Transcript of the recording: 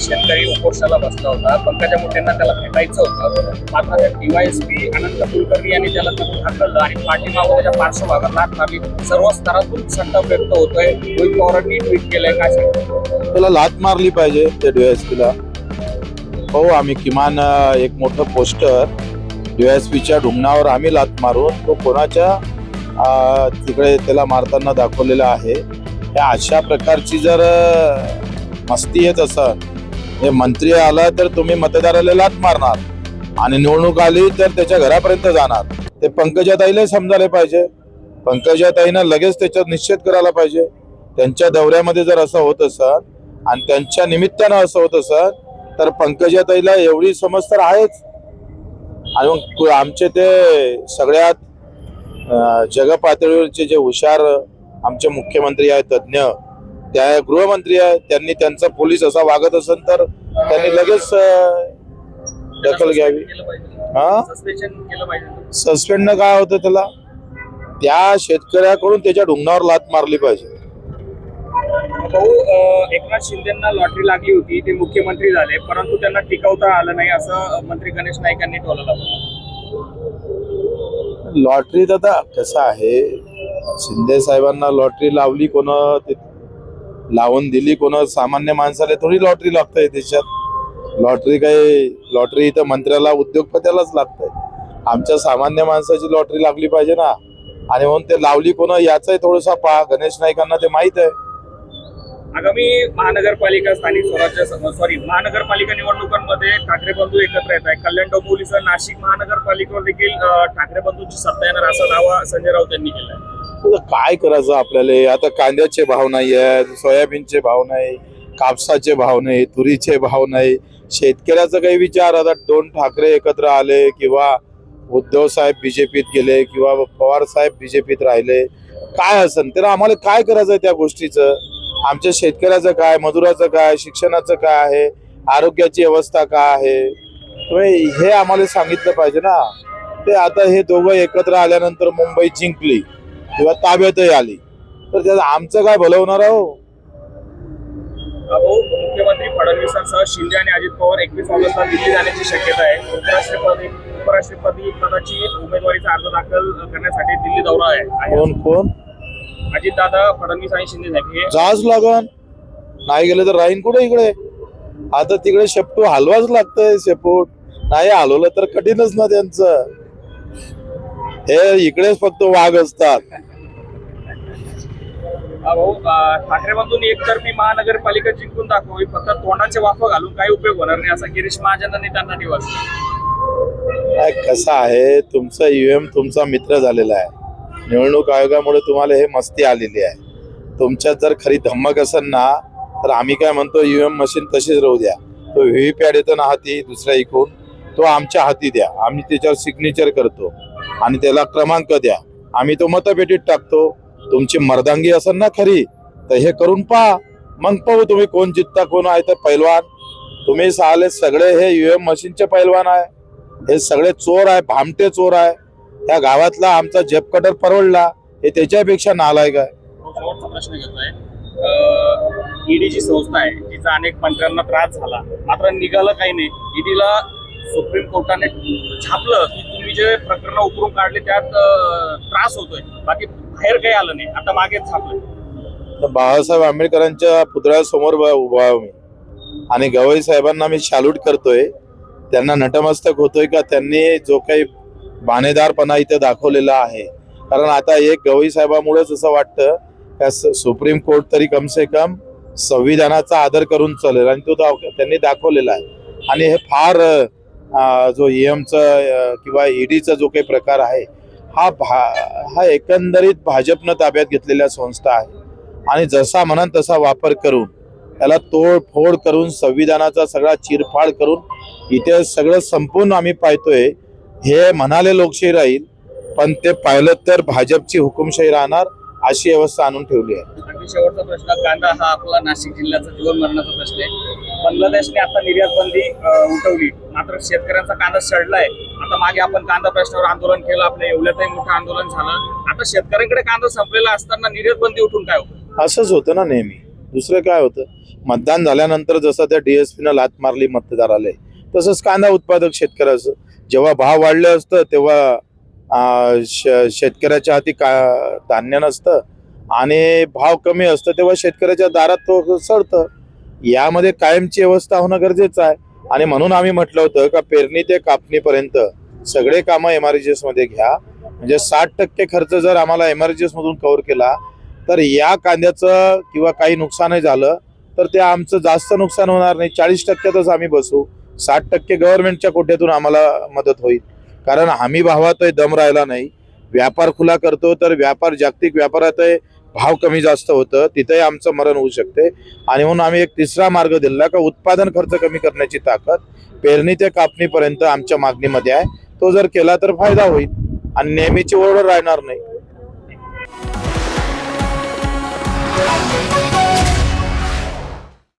शेतकरी उपोषणाला बसला होता. पंकजा मुंडेंना त्याला भेटायचं होतं. मात्र डीवायएसपी अनंत कुलकर्णी यांनी त्याला तिथून ढकललं आणि पाठीमागून त्याच्या पार्श्वभागात लाट मारली सर्व स्तरातून संताप व्यक्त होतोय. रोहित पवारांनी ट्विट केलंय. काय त्याला लात मारली पाहिजे त्या डीवायएसपीला हो आम्ही किमान एक मोठं पोस्टर डीवायएसपीच्या ढुंगणावर आम्ही लात मारून तो कोणाच्या तिकडे त्याला मारताना दाखवलेला आहे. अशा प्रकारची जर मस्ती येत असं हे मंत्री आला तर तुम्ही मतदाराला लात मारणार. आणि निवडणूक आली तर त्याच्या घरापर्यंत जाणार. ते पंकजाताईला समजायला पाहिजे. पंकजाताईनं लगेच त्याच्यात निश्चित करायला पाहिजे. त्यांच्या दौऱ्यामध्ये जर असं होत असत आणि त्यांच्या निमित्तानं असं होत असत तर पंकजाताईला एवढी समज तर आहेच. आणि मग आमचे ते सगळ्यात जगपातळीवरचे जे हुशार आमचे मुख्यमंत्री आहेत तज्ज्ञ त्या गृहमंत्री आहेत त्यांनी त्यांचा पोलीस असा वागत असेल तर त्यांनी लगेच दखल घ्यावी. हा? सस्पेंड काय होतं त्याला? त्या शेतकऱ्याकडून त्याच्या ढुंगणावर लात मारली पाहिजे. भाऊ एकनाथ शिंदेना लॉटरी लागली होती ते मुख्यमंत्री झाले परंतु त्यांना टिकवता आलं नाही असं मंत्री गणेश नाईक यांनी टोललं लॉटरीत आता कसं आहे? शिंदे साहेबांना लॉटरी लावली कोण? लावून दिली. कोण सामान्य माणसाला थोडी लॉटरी लागते देशात. लॉटरी काही लॉटरी इथं मंत्र्याला उद्योगपत्यालाच लागतंय. आमच्या सामान्य माणसाची लॉटरी लागली पाहिजे ना. आणि म्हणून ते लावली कोण याचाही थोडासा पहा. गणेश नाईकांना ते माहीत आहे. आगामी महानगरपालिका स्थानिक स्वराज्य सॉरी महानगरपालिका निवडणुकांमध्ये ठाकरे बंधू एकत्र येत आहे कल्याण डोंबिवलीसह नाशिक महानगरपालिकेवर देखील ठाकरे बंधूंची सत्ता येणार असा दावा संजय राऊत यांनी केला आहे काय करायचं आपल्याला? आता कांद्याचे भाव नाही आहेत सोयाबीनचे भाव नाही कापसाचे भाव नाही तुरीचे भाव नाही. शेतकऱ्याचा काही विचार आता दोन ठाकरे एकत्र आले किंवा उद्धव साहेब बीजेपीत गेले किंवा पवार साहेब बीजेपीत राहिले काय असन? तर आम्हाला काय करायचं त्या गोष्टीचं? आमच्या शेतकऱ्याचं काय मजुराचं काय शिक्षणाचं काय आहे आरोग्याची अवस्था काय आहे? तुम्ही हे आम्हाला सांगितलं पाहिजे ना. ते आता हे दोघं एकत्र आल्यानंतर मुंबई जिंकली. किंवा ताब्यातही आली. तर त्याचं आमचं काय भलं होणार आहे? हो मुख्यमंत्री फडणवीसांसह शिंदे आणि अजित पवार एकवीस ऑगस्टला दिल्ली जाण्याची शक्यता आहे. उपराष्ट्रपती उपराष्ट्रपती पदाची उमेदवारीचा अर्ज दाखल करण्यासाठी दिल्ली दौरा आहे. कोण कोण? अजितदादा फडणवीस आणि शिंदे साहेब हे जाच लागन. नाही गेलं तर राहीन कुठे इकडे? आता तिकडे शेपटू हलवाच लागतंय शेपूट. नाही हलवलं तर कठीणच ना त्यांचं. हे इकडेच फक्त वाघ असतात. भाऊ ठाकरेमधून ठाकरे बंधूंनी एकतर्फी महानगरपालिका जिंकून दाखवावी फक्त तोंडाचे वाफ घालून काही उपयोग होणार नाही असा गिरीश महाजनांनी त्यांना निवास कसं आहे? तुमचा ईव्हीएम तुमचा मित्र झालेला आहे. निवडणूक आयोगामुळे तुम्हाला हे मस्ती आलेली आहे. तुमच्यात जर खरी धम्मक असेल ना तर आम्ही काय म्हणतो ईव्हीएम मशीन तशीच राहू द्या. तो व्हीव्हीपॅड येतो ना हाती दुसऱ्या इकून तो आमच्या हाती द्या. आम्ही त्याच्यावर सिग्नेचर करतो. आणि त्याला क्रमांक द्या. आम्ही तो मतपेटीत टाकतो. तुमची मर्दांगी असेल ना खरी तर हे करून पहा. मग पाहू तुम्ही कोण जितता कोण आहे तर पैलवान. तुम्ही साले सगळे हे युएम मशीनचे पैलवान आहे. हे सगळे चोर आहे भामटे चोर आहे. त्या गावातला आमचा जेप कटर परवडला हे त्याच्यापेक्षा नालायक आहे. शेवटचा प्रश्न घेतोय. ईडीची संस्था आहे तिचा अनेक मंत्र्यांना त्रास झाला. मात्र निघालं काही नाही. ईडीला सुप्रीम कोर्टाने छापलं की तुम्ही जे प्रकरण उकरून काढले त्यात त्रास होतोय. बाकी बाहेर काही आलं नाही. आता मागेच थांबलं बाळासाहेब आंबेडकरांच्या पुतळ्यासमोर उभा मी. आणि गवई साहेबांना मी शालूट करतोय. त्यांना नटमस्तक होतोय का? त्यांनी जो काही बाणेदारपणा इथे दाखवलेला आहे. कारण आता एक गवई साहेबामुळेच असं वाटतं का सुप्रीम कोर्ट तरी कम से कम संविधानाचा आदर करून चालेल. आणि तो दाव- त्यांनी दाखवलेला आहे. आणि हे फार जो ईएमचा किंवा ईडीचा जो काही प्रकार आहे हा भा हा एकंदरीत भाजपनं ताब्यात घेतलेल्या संस्था आहे. आणि जसा म्हणाल तसा वापर करून त्याला तोडफोड करून संविधानाचा सगळा चिरफाड करून इथे सगळं संपूर्ण आम्ही पाहतोय. हे म्हणाले लोकशाही राहील पण ते पाहिलं तर भाजपची हुकुमशाही राहणार अशी व्यवस्था आणून ठेवली आहे. शेवटचा प्रश्न कांदा हा आपला नाशिक जिल्ह्याचा जीवन मरणाचा प्रश्न आहे. बांगलादेशने आता निर्यात बंदी उठवली. मात्र शेतकऱ्यांचा कांदा सडलाय. आता मागे आपण कांदा प्रश्नावर आंदोलन केलं आपल्या एवढ्यातही मोठं आंदोलन झालं. आता शेतकऱ्यांकडे कांदा संपलेला असताना निर्यात बंदी उठून काय होतं? असंच होतं ना नेहमी. दुसरं काय होतं? मतदान झाल्यानंतर जसं त्या डीएसपीनं लात मारली मतदाराला तसंच कांदा उत्पादक शेतकऱ्याचं. जेव्हा भाव वाढले असतं तेव्हा शेतकऱ्याच्या हाती का धान्य नसतं आणि भाव कमी असतं तेव्हा शेतकऱ्याच्या दारात तो सडतं. यामध्ये कायमची व्यवस्था होणं गरजेचं आहे. आणि म्हणून आम्ही म्हटलं होतं का पेरणी ते कापणीपर्यंत सगळे कामं एमआरजीएसमध्ये घ्या. म्हणजे साठ टक्के खर्च जर आम्हाला एमआरजीएस मधून कव्हर केला तर या कांद्याचं किंवा काही नुकसानही झालं तर ते आमचं जास्त नुकसान होणार नाही. चाळीस टक्क्यातच आम्ही बसू. साठ टक्के गव्हर्नमेंटच्या कोट्यातून आम्हाला मदत होईल. कारण हमी भावातही दम राहिला नाही. व्यापार खुला करतो तर व्यापार जागतिक व्यापारातही भाव कमी जास्त होतं तिथेही आमचं मरण होऊ शकते. आणि म्हणून आम्ही एक तिसरा मार्ग दिला का उत्पादन खर्च कमी करण्याची ताकद पेरणी ते कापणीपर्यंत आमच्या मागणीमध्ये आहे. तो जर केला तर फायदा होईल आणि नेहमीची ओरड राहणार नाही.